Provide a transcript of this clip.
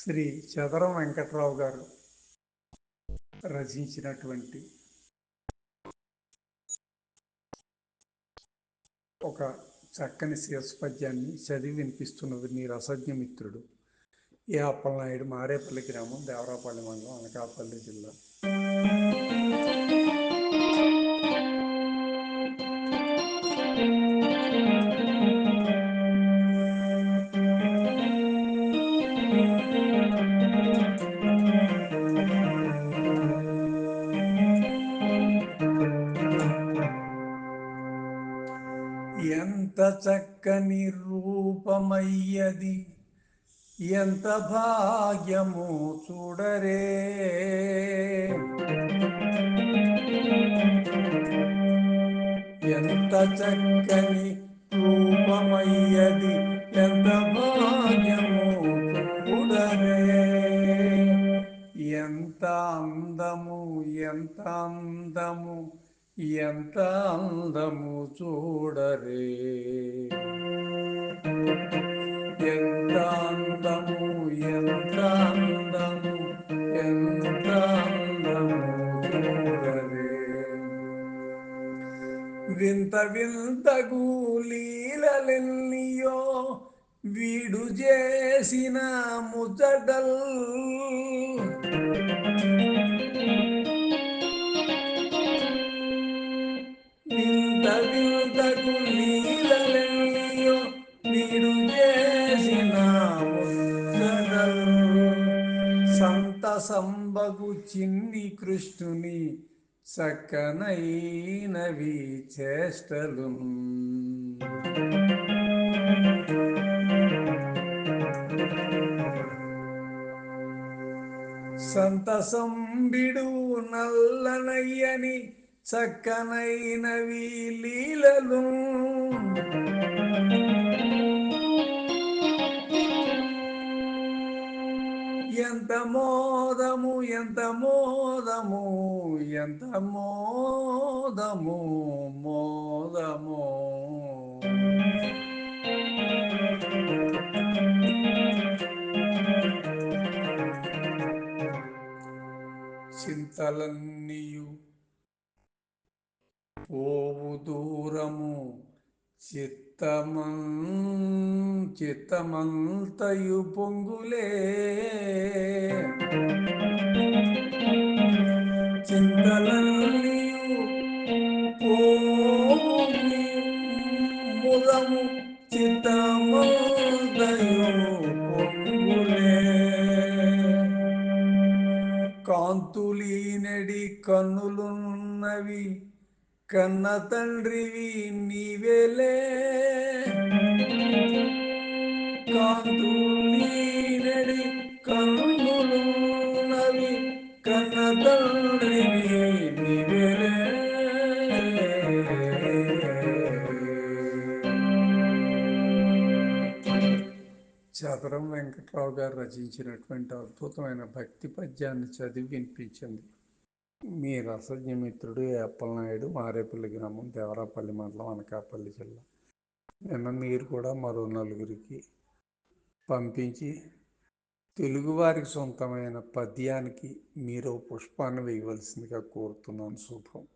శ్రీ చదరం వెంకట్రావు గారు రచించినటువంటి ఒక చక్కని శీర్షపద్యాన్ని చదివి వినిపిస్తున్నది మీ రసజ్ఞ మిత్రుడు. ఏ అప్పలనాయుడు మారేపల్లి గ్రామం దేవరాపల్లి మండలం అనకాపల్లి జిల్లా. ఎంత చక్కని రూపమయ్యది ఎంత భాగ్యము చూడరే. ఎంత చక్కని రూపమయ్యది ఎంత భాగ్యము చూడరే. ఎంత అందము ఎంత అందము ఎంత అందము చూడరే? ఎంత అందము ఎంత అందము ఎంత అందము చూడరే? వింత వింత లీలలెన్నియో వీడు చేసిన ముచ్చటల్. వింత వింతగు వీడు చేసిన ముచ్చటల్ సంత సంబగు చిన్ని కృష్ణుని చక్కనైనవి చేష్టలు సంతసంబిడు నల్లనయ్యని చక్కనైనవి లీలలు. ఎంత మోదము ఎంత మోదము ఎంత మోదము మోదము. చింతలన్నీయు పోవు దూరము చిత్తమం చిత్తమంతయు పొంగులే. చింతలన్నీయు పోవు ముదము చిత్తమంతయు పొంగులే. కాంతులీనడి కన్నులున్నవి కన్న తండ్రివి నీవేలే కాంతులీనడి కన్నులున్నవి కన్న తండ్రివి నీవేలే చదరం వెంకట్రావు గారు రచించినటువంటి అద్భుతమైన భక్తి పద్యాన్ని చదివి వినిపించింది మీ రసజ్ఞ మిత్రుడు అప్పలనాయుడు మారేపల్లి గ్రామం దేవరాపల్లి మండలం అనకాపల్లి జిల్లా. నిన్న మీరు కూడా మరో నలుగురికి పంపించి తెలుగువారికి సొంతమైన పద్యానికి మీరు పుష్పాన్ని వేయవలసిందిగా కోరుతున్నాను. శుభం.